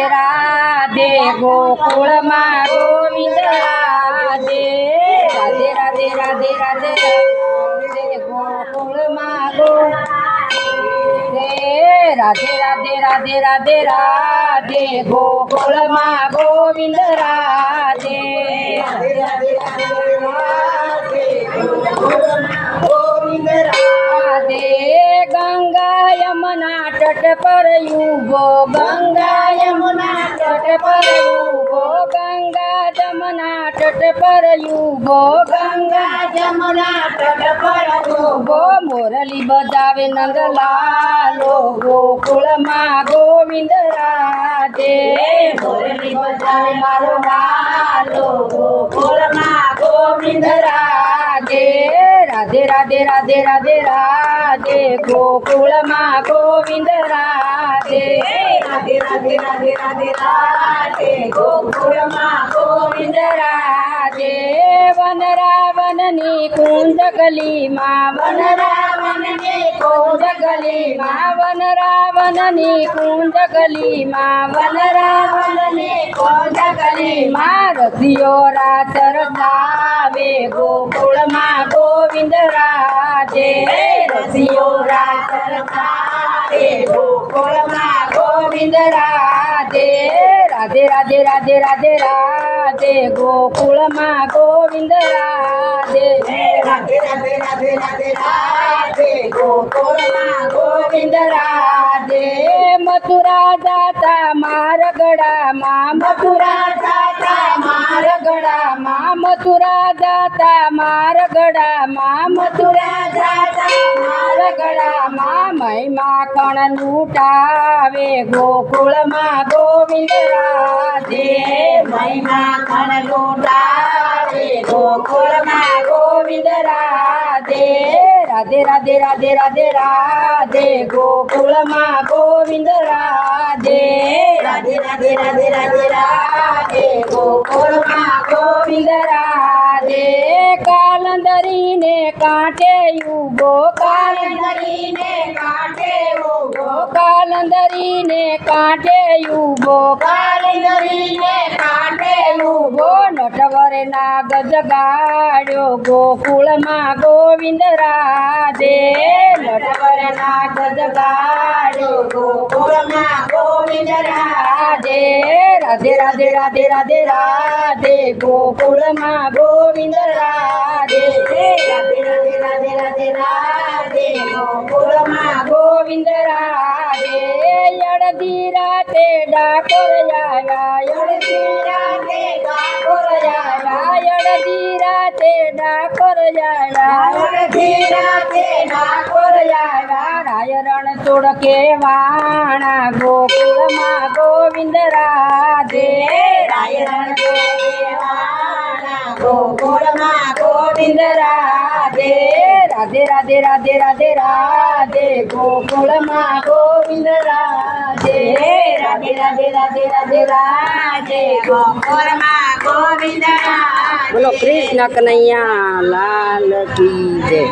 રાધે ગોકુળમાં ગોવિંદ રાધે. રાધે રાધે રાધે રાધે. ગોકુળમાં ગોવિંદ રાધે. રાધે રાધે રાધે રાધે. ગોકુળમાં ગોવિંદ રાધે રાધે. તટ પર યુગો ગંગા યમુના તટ પર યુગો ગંગા જમના તટ પર યુગો ગંગા જમના તટ પર યુગો મોરલી બજાવે નંદલાલો ગોકુળમાં ગોવિંદ રાધે. મોરલી બજાવે મારો લાલો રાધે રાધે રાધે રાધે રાધે ગોકુળમાં ગોવિંદ રાધે રાધે રાધે રાધે રાધે રાધે ગોકુળમાં ગોવિંદ રાધે વન રાવણની કુંજ ગલીમાં વન રાવણની કુંજ ગલીમાં વન રાવણની કુંજ ગલીમાં વન રાવણની કુંજ ગલીમાં રસિયો રાત રચાવે ગોકુળમાં ગોવિંદ રાધે ગોવિંદ રાધે રાધે રાધે રાધે રાધે રાધે ગોકુળમાં ગોવિંદ રાધે. રાધે રાધે રાધે રાધે રાધે ગોકુળમાં ગોવિંદ રાધે. મથુરા દાતા માર ગળામાં મથુરા જાતા માર ગળામાં મથુરા જાતા, માર ગળામાં મથુરા જાતા, માર ગળામાં મહિમા કણ લૂટાવે, ગોકુળમાં ગોવિંદ રાધે. મહિમા કણ લૂટાવે, ગોકુળમાં ગોવિંદ રાધે. રાધે રાધે રાધે રાધે રાધે, ગોકુળમાં ગોવિંદ રાધે. રાધે રાધે રાધે રાધે રાધે ગોકુળમાં ગોવિંદ રાધે કાલંદરીને કાંઠે યુગો કાલંદરીને કાંઠે ઊભો કાલંદરીને કાંઠે યુગો કાલંદરીને કાંઠે ઊભો નટવર ના ગજ ગાડ્યો ગોકુળમાં ગોવિંદ રાધે નટવર ના ગજ ગાડ્યો ગોકુળમાં ગોવિંદ રાધે રાધે રાધે રાધે રાધે રાધે ગોકુળમાં ગોવિંદ રાધે. રાધે રાધે રાધે રાધે રાધે ગોકુળમાં ગોવિંદ રાધે. યડધી રાતે ડાકોર આવ્યા યડધી રાતે રાતે ડાકોર આવ્યા અડધી રાતે ડાકોર આવ્યા રાયરણ ચોડ કે વાણા ગોકુળમાં ગોવિંદ રાધે રાયરણ ચોડ કે વાણા ગોકુળમાં ગોવિંદ રાધે રાધે રાધે રાધે રાધે રાધે ગોકુળમાં ગોવિંદ રાધે. રાધે રાધે રાધે રાધે રાધે ગોકુળમાં ગોવિંદ બોલો કૃષ્ણ કનૈયા લાલ કી જય.